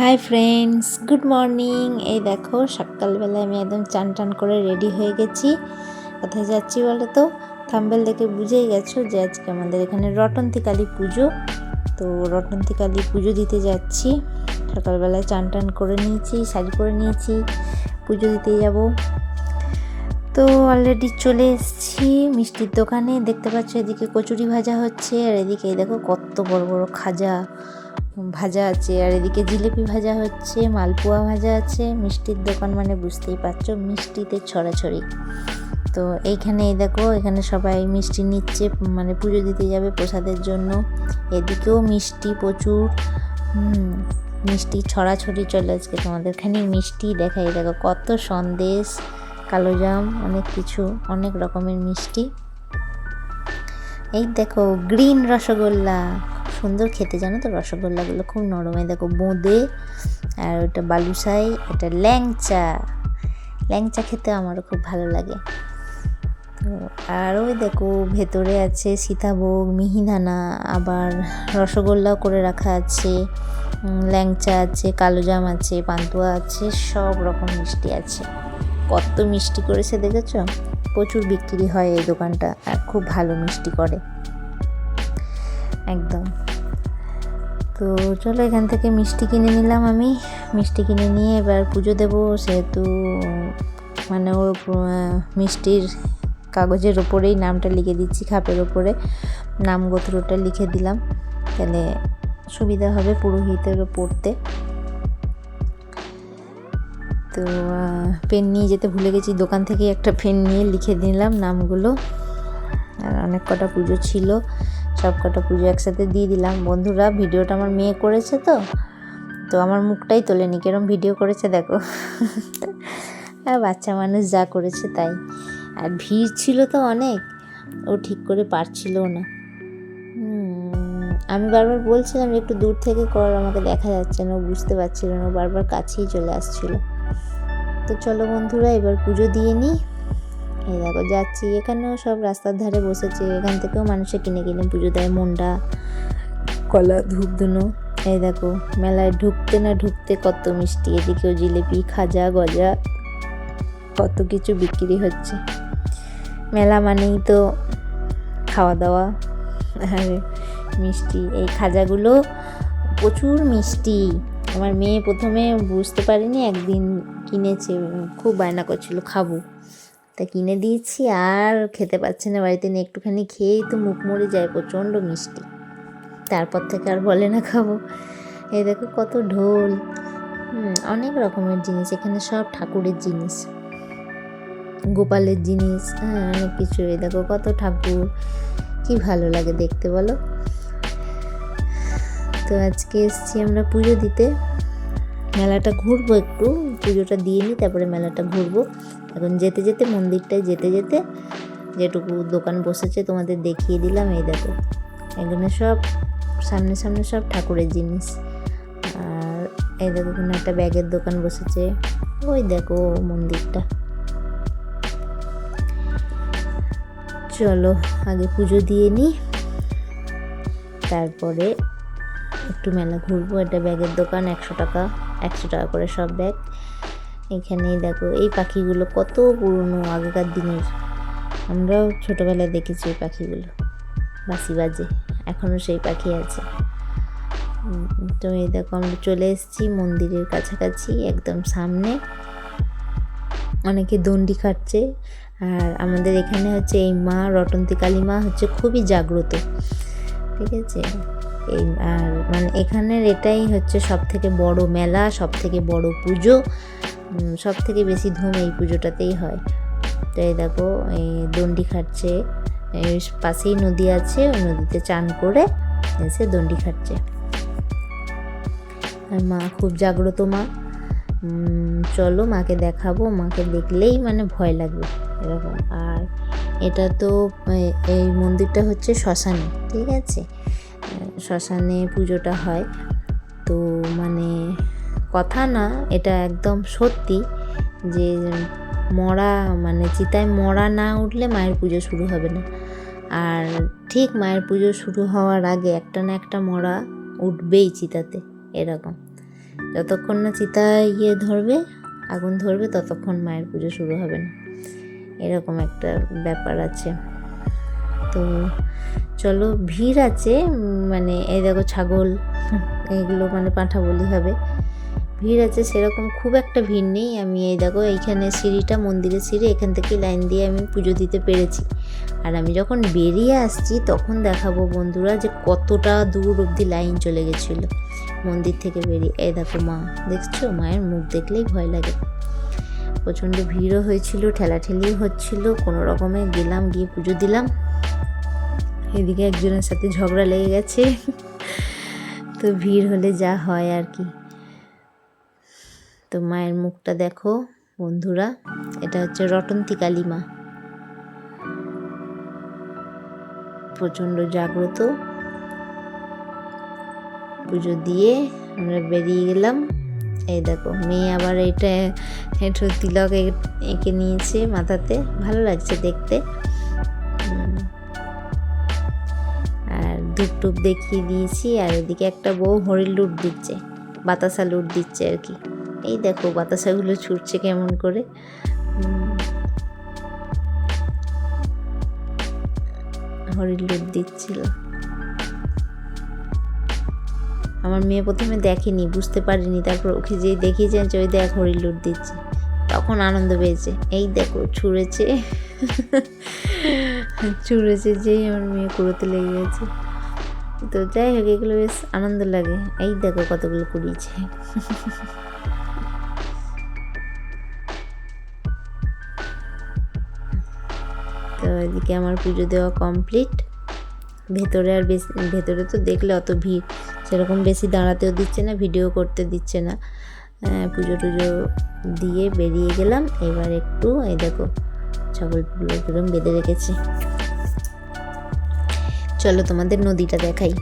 Hi friends, good morning. এই দেখো, সকালবেলায় আমি একদম চান টান করে রেডি হয়ে গেছি। কোথায় যাচ্ছি বলো তো থাম্বেল দেখে বুঝেই গেছো যে আজকে আমাদের এখানে রটন্তি কালী পুজো। তো রটন্তি কালী পুজো দিতে যাচ্ছি। সকালবেলায় চান টান করে নিয়েছি, শাড়ি পরে নিয়েছি, পুজো দিতে যাব। তো অলরেডি চলে এসেছি মিষ্টির দোকানে। দেখতে পাচ্ছ এদিকে কচুরি ভাজা হচ্ছে, আর এদিকে দেখো কত বড় বড় খাজা। ভাজা আছে। আর এদিকে জিলিপি ভাজা হচ্ছে, মালপোয়া ভাজা আছে। মিষ্টির দোকান মানে বুঝতেই পারছ, মিষ্টিতে ছড়াছড়ি। তো এইখানে এই দেখো, এখানে সবাই মিষ্টি নিচ্ছে মানে পুজো দিতে যাবে প্রসাদের জন্য। এদিকেও মিষ্টি প্রচুর। মিষ্টি ছড়াছড়ি চলে আজকে তোমাদের। খানি মিষ্টি দেখাই দেখো কত সন্দেশ কালোজাম অনেক কিছু, অনেক রকমের মিষ্টি। এই দেখো, গ্রিন রসগোল্লা। সুন্দর খেতে, জানো তো? রসগোল্লাগুলো খুব নরম দেখো, বোঁদে আর ওটা বালুশাই, এটা ল্যাংচা। ল্যাংচা খেতে আমারও খুব ভালো লাগে। তো আর ওই দেখো, ভেতরে আছে সীতাভোগ, মিহিদানা, আবার রসগোল্লাও করে রাখা আছে। ল্যাংচা আছে কালোজাম আছে, পান্তুয়া আছে, সব রকম মিষ্টি আছে। কত মিষ্টি করেছে দেখেছ? প্রচুর বিক্রি হয় এই দোকানটা আর খুব ভালো মিষ্টি করে। একদম। তো চলো এখান থেকে মিষ্টি কিনে নিলাম আমি। মিষ্টি কিনে নিয়ে এবার পুজো দেবো সেহেতু মানে ওর মিষ্টির কাগজের ওপরেই নামটা লিখে দিচ্ছি, খাপের ওপরে নাম গোত্রটা লিখে দিলাম। তাহলে সুবিধা হবে পুরোহিতেরও পড়তে। তো পেন নিয়ে যেতে ভুলে গেছি, দোকান থেকে একটা পেন নিয়ে লিখে দিলাম নামগুলো। আর অনেক কটা পুজো ছিল। সব কটা পুজো একসাথে দিয়ে দিলাম। বন্ধুরা, ভিডিওটা আমার মেয়ে করেছে তো তো আমার মুখটাই তোলেনি। কেরম ভিডিও করেছে দেখো। আর বাচ্চা মানুষ যা করেছে তাই। আর ভিড় ছিল তো অনেক, ও ঠিক করে পারছিল না। আমি বারবার বলছিলাম যে একটু দূর থেকে কর, আমাকে দেখা যাচ্ছে না বুঝতে পারছিল না বারবার কাছেই চলে আসছিল। তো চলো বন্ধুরা, এবার পুজো দিয়ে নিই। এই দেখো, যাচ্ছি। এখানেও সব রাস্তার ধারে বসেছে। এখান থেকেও মানুষে কিনে কিনে পুজো দেয় মন্ডা কলা ধূপ ধুনো এই দেখো, মেলায় ঢুকতে না ঢুকতে কত মিষ্টি। এদিকেও জিলিপি, খাজা, গজা, কত কিছু বিক্রি হচ্ছে। মেলা মানেই তো খাওয়া দাওয়া আর মিষ্টি। এই খাজাগুলো প্রচুর মিষ্টি। আমার মেয়ে প্রথমে বুঝতে পারিনি, একদিন কিনেছে, খুব বায়না করছিল, খাব। তা কিনে দিয়েছি, আর খেতে পাচ্ছে না বাড়িতে। নিয়ে একটুখানি খেয়েই তো মুখ মরে যায়, প্রচণ্ড মিষ্টি। তারপর থেকে আর বলে না খাব। এ দেখো কত ঢোল। অনেক রকমের জিনিস। এখানে সব ঠাকুরের জিনিস। গোপালের জিনিস। হ্যাঁ অনেক কিছু। এই দেখো কত ঠাকুর। কি ভালো লাগে দেখতে, বলো? তো আজকে এসছি আমরা পুজো দিতে। মেলাটা ঘুরবো একটু। পুজোটা দিয়ে নিই, তারপরে মেলাটা ঘুরবো। এখন যেতে যেতে মন্দিরটায় যেতে যেতে যেটুকু দোকান বসেছে তোমাদের দেখিয়ে দিলাম এই দেখো। এখানে সব সামনে সামনে সব ঠাকুরের জিনিস। আর এই দেখো ওখানে একটা ব্যাগের দোকান বসেছে। ওই দেখো মন্দিরটা। চলো, আগে পুজো দিয়ে নিই তারপরে একটু মেলা ঘুরবো। একটা ব্যাগের দোকান, একশো টাকা একশো টাকা করে সব ব্যাগ। এখানেই দেখো, এই পাখিগুলো কত পুরনো আগেকার দিনের। আমরাও ছোটোবেলায় দেখেছি এই পাখিগুলো। বাসি বাজে এখনও সেই পাখি আছে। তো এই দেখো, আমরা চলে এসেছি মন্দিরের কাছাকাছি, একদম সামনে। অনেকে দণ্ডি খাটছে। আর আমাদের এখানে হচ্ছে এই মা, রটন্তী কালী মা হচ্ছে খুবই জাগ্রত। ঠিক আছে? এই আর মানে এখানের এটাই হচ্ছে সব থেকে বড় মেলা সব থেকে বড় পুজো। সব থেকে বেশি ধুম এই পুজোটাতেই হয়। তো এই দেখো, এই দণ্ডি খাটছে পাশেই নদী আছে, ওই নদীতে চান করে এসে দণ্ডি খাটছে। আর মা খুব জাগ্রত মা। চলো মাকে দেখাবো, মাকে দেখলেই মানে ভয় লাগবে, এরকম। আর এটা তো এই মন্দিরটা হচ্ছে শ্মশানে, ঠিক আছে? শ্মশানে পুজোটা হয়। তো মানে কথা না, এটা একদম সত্যি যে মরা মানে চিতায় মরা না উঠলে মায়ের পুজো শুরু হবে না। আর ঠিক মায়ের পুজো শুরু হওয়ার আগে একটা না একটা মরা উঠবেই চিতাতে, এরকম। যতক্ষণ না চিতা ইয়ে ধরবে, আগুন ধরবে, ততক্ষণ মায়ের পুজো শুরু হবে না। এরকম একটা ব্যাপার আছে। তো চলো, ভিড় আছে মানে এই দেখো ছাগল, এগুলো মানে পাঁঠা বলি হবে। ভিড় আছে, সেরকম খুব একটা ভিড় নেই। আমি এই দেখো, এইখানে সিঁড়িটা, মন্দিরের সিঁড়ি, এখান থেকে লাইন দিয়ে আমি পুজো দিতে পেরেছি। আর আমি যখন বেরিয়ে আসছি, তখন দেখাবো বন্ধুরা যে কতটা দূর অবধি লাইন চলে গেছিল মন্দির থেকে বেরিয়ে। এই দেখো মা, দেখছ? মায়ের মুখ দেখলেই ভয় লাগে। প্রচণ্ড ভিড়ও হয়েছিল, ঠেলাঠেলিও হচ্ছিল, কোনো রকমে গেলাম, গিয়ে পুজো দিলাম। এদিকে একজনের সাথে ঝগড়া লেগে গেছে। তো ভিড় হলে যা হয় আর কি। তো মায়ের মুখটা দেখো, বন্ধুরা। এটা হচ্ছে রটন্তী কালী মা প্রচণ্ড জাগ্রত। পুজো দিয়ে আমরা বেরিয়ে গেলাম। এই দেখো, মেয়ে আবার এটা একটু তিলক এঁকে নিয়েছে মাথাতে। ভালো লাগছে দেখতে। আর ধূপ টুপ দেখিয়ে দিয়েছি, আর এদিকে একটা বউ হরিণ লুট দিচ্ছে, বাতাসা লুট দিচ্ছে আর কি। এই দেখো বাতাসাগুলো ছুটছে কেমন করে। হরিণ লুট দিচ্ছিল। আমার মেয়ে প্রথমে দেখেনি, বুঝতে পারিনি। তারপর ওকে যেই দেখিয়েছে, যে ওই দেখ হরিণ লুট দিচ্ছে। তখন আনন্দ পেয়েছে। এই দেখো, ছুঁড়েছে। ছুঁড়েছে যেই আমার মেয়ে কুড়োতে লেগে গেছে তো যাই হোক, এগুলো বেশ আনন্দ লাগে। এই দেখো কতগুলো কুড়িয়েছে। তো এদিকে আমার পুজো দেওয়া কমপ্লিট ভেতরে আর বেশি, ভেতরে তো দেখলে অত ভিড়, সেরকম বেশি দাঁড়াতেও দিচ্ছে না, ভিডিও করতে দিচ্ছে না। পুজো টুজো দিয়ে বেরিয়ে গেলাম, এবার একটু, এই দেখো, ছাগলগুলো কিরম বেঁধে রেখেছে। চলো তোমাদের নদীটা দেখাই।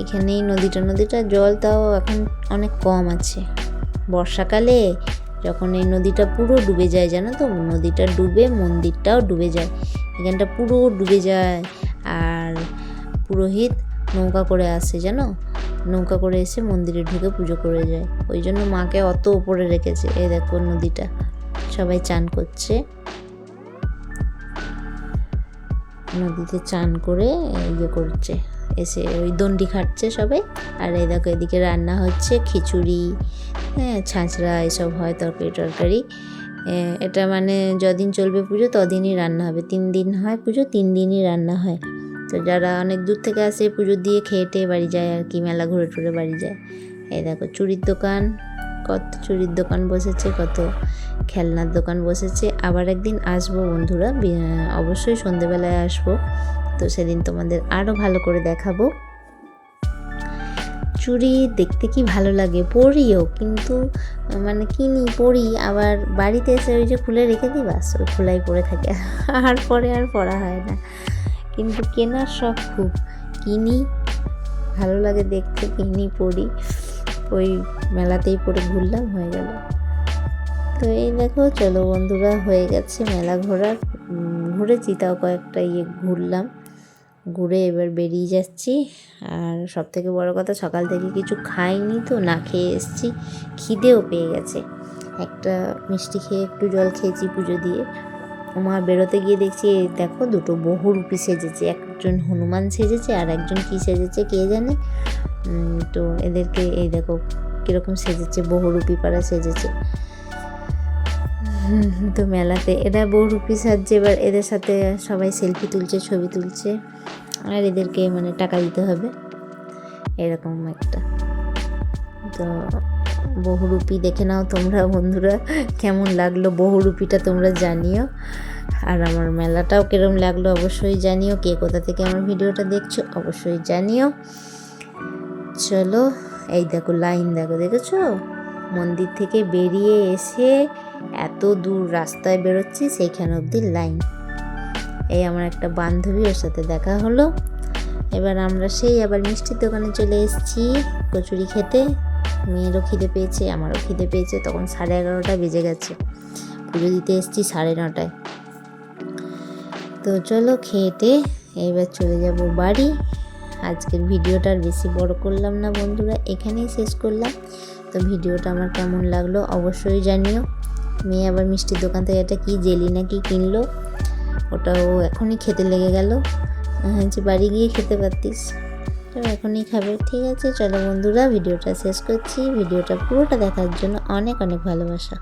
এখানেই নদীটা নদীটা জল তাও এখন অনেক কম আছে। বর্ষাকালে যখন এই নদীটা পুরো ডুবে যায়, জানো তো? নদীটা ডুবে, মন্দিরটাও ডুবে যায়। এখানটা পুরো ডুবে যায় আর পুরোহিত নৌকা করে আসে, জানো? নৌকা করে এসে মন্দিরে ঢুকে পুজো করে যায়। ওই জন্য মাকে অত উপরে রেখেছে। এই দেখো নদীটা। সবাই চান করছে। নদীতে চান করে ইয়ে করছে। এসে ওই দণ্ডি খাটছে সবাই। আর এই দেখো এদিকে রান্না হচ্ছে খিচুড়ি হ্যাঁ ছাঁচড়া এসব হয় তরকারি টরকারি। এটা মানে যদিন চলবে পুজো তদিনই রান্না হবে। তিন দিন হয় পুজো, তিন দিনই রান্না হয়। তো যারা অনেক দূর থেকে আসে পুজো দিয়ে খেয়ে বাড়ি যায় আর কি, মেলা ঘুরে টুরে বাড়ি যায়। এই দেখো চুড়ির দোকান, কত চুড়ির দোকান বসেছে, কত খেলনার দোকান বসেছে। আবার একদিন আসব বন্ধুরা অবশ্যই সন্ধেবেলায় আসব। তো সেদিন তোমাদের আরও ভালো করে দেখাবো। চুড়ি দেখতে কি ভালো লাগে? পরিও, কিন্তু মানে কিনি, পরি, আবার বাড়িতে এসে ওই যে খুলে রেখে দিই বাস ওই খোলাই পরে থাকে। আর পরে আর পড়া হয় না। কিন্তু কেনার শখ খুব। কিনি, ভালো লাগে দেখতে, কিনি, পরি। ওই মেলাতেই পরে ঘুরলাম, হয়ে গেল। তো এই দেখো, চলো বন্ধুরা, হয়ে গেছে মেলা ঘোরার। ঘুরেছি, তাও কয়েকটা ইয়ে ঘুরলাম। ঘুরে এবার বেরিয়ে যাচ্ছি। আর সব থেকে বড় কথা, সকাল থেকে কিছু খাইনি তো, না খেয়ে এসেছি। খিদেও পেয়ে গেছে। একটা মিষ্টি খেয়ে একটু জল খেয়েছি পুজো দিয়ে। মা বেরোতে গিয়ে দেখছি দেখো দুটো বহুরূপী সেজেছে। একজন হনুমান সেজেছে আর একজন কী সেজেছে কে জানে? তো এদেরকে, এই দেখো কীরকম সেজেছে বহুরূপী পাড়া সেজেছে। তো মেলাতে এরা বহুরূপী সাজছে, এবার এদের সাথে সবাই সেলফি তুলছে, ছবি তুলছে। আর এদেরকে মানে টাকা দিতে হবে। এরকম একটা। তো বহুরূপী দেখে নাও তোমরা বন্ধুরা, কেমন লাগল বহুরূপীটা তোমরা জানিও। আর আমার মেলাটাও কিরম লাগল অবশ্যই জানিও, কে কোথা থেকে আমার ভিডিওটা দেখছ অবশ্যই জানিও। চলো, এই দেখো লাইন, দেখো দেখেছ? মন্দির থেকে বেরিয়ে এসে এত দূর রাস্তায় বেরোচ্ছি, সেইখানে অবধি লাইন। এই আমার একটা বান্ধবী, ওর সাথে দেখা হলো। এবার আমরা সেই আবার মিষ্টির দোকানে চলে এসেছি কচুরি খেতে। মেয়েরও খিদে পেয়েছে, আমারও খিদে পেয়েছে, তখন সাড়ে এগারোটা বেজে গেছে। পুজো দিতে এসেছি সাড়ে নটায়। তো চলো খেয়েটে এবার চলে যাব বাড়ি। আজকের ভিডিওটা আর বেশি বড় করলাম না বন্ধুরা, এখানেই শেষ করলাম। তো ভিডিওটা আমার কেমন লাগল অবশ্যই জানিও। মেয়ে আবার মিষ্টির দোকান থেকে একটা কী জেলি নাকি কিনলো ওটা ও এখনই খেতে লেগে গেল। যে বাড়ি গিয়ে খেতে পারতিস। তো এখনই খাবে। ঠিক আছে, চলো বন্ধুরা, ভিডিওটা শেষ করছি। ভিডিওটা পুরোটা দেখার জন্য অনেক অনেক ভালোবাসা।